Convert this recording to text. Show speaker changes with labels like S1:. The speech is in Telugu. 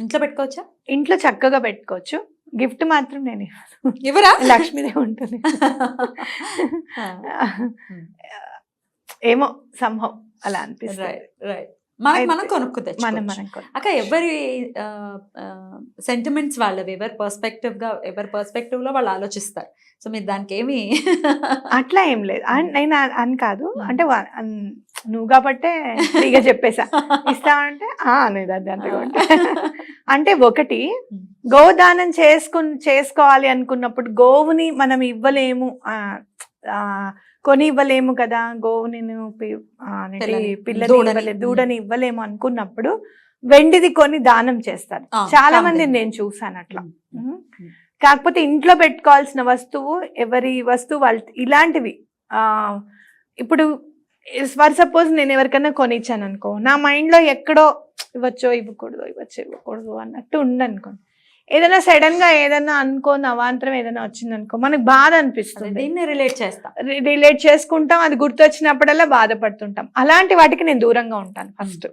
S1: ఇంట్లో పెట్టుకోవచ్చా?
S2: ఇంట్లో చక్కగా పెట్టుకోవచ్చు. గిఫ్ట్ మాత్రం నేను.
S1: ఎవరా?
S2: లక్ష్మీదేవి ఉంటుంది. ఏమో సంభవం అలా అనిపిస్తుంది.
S1: Right right. మనకి మనం కొనుక్కు
S2: మనం
S1: తెచ్చుకోవచ్చు.
S2: మనం కొను-
S1: అక్క ఎవరి సెంటిమెంట్స్ వాళ్ళవి ఎవరి పర్స్పెక్టివ్గా ఎవరి పర్స్పెక్టివ్లో వాళ్ళు ఆలోచిస్తారు సో మీరు దానికి ఏమి
S2: అట్లా ఏం లేదు అన్- నేను అని కాదు
S1: మ్మ్.
S2: అంటే నువ్వు కాబట్టే ఫ్రీగా చెప్పేసా ఇస్తావంటే ఆ అనేది అది అంతే. అంటే ఒకటి
S1: మ్మ్.
S2: గోదానం చేసుకు చేసుకోవాలి అనుకున్నప్పుడు గోవుని మనం ఇవ్వలేము కొని ఇవ్వలేము కదా ఆ, అదేంటి,
S1: పిల్లని, దూడని.
S2: ఇవ్వలే దూడని ఇవ్వలేము అనుకున్నప్పుడు వెండిది కొని దానం చేస్తారు. చాలా మంది. నేను చూసాను అట్లా. కాకపోతే ఇంట్లో పెట్టుకోవాల్సిన వస్తువు ఎవరి వస్తువు వాళ్ళ ఇలాంటివి. ఆ ఇప్పుడు ఫర్ సపోజ్ నేను ఎవరికైనా కొనిచ్చాను అనుకో నా మైండ్లో ఎక్కడో ఇవ్వచ్చో ఇవ్వకూడదు ఇవ్వచ్చో ఇవ్వకూడదు అన్నట్టు ఉండనుకోండి ఏదైనా సడన్గా ఏదైనా అనుకోని అవాంతరం ఏదైనా వచ్చింది అనుకో మనకు బాధ అనిపిస్తుంది.
S1: దీన్ని రిలేట్ చేస్తా.
S2: రిలేట్ చేసుకుంటాం అది గుర్తొచ్చినప్పుడల్లా బాధపడుతుంటాం. అలాంటి వాటికి నేను దూరంగా ఉంటాను ఫస్ట్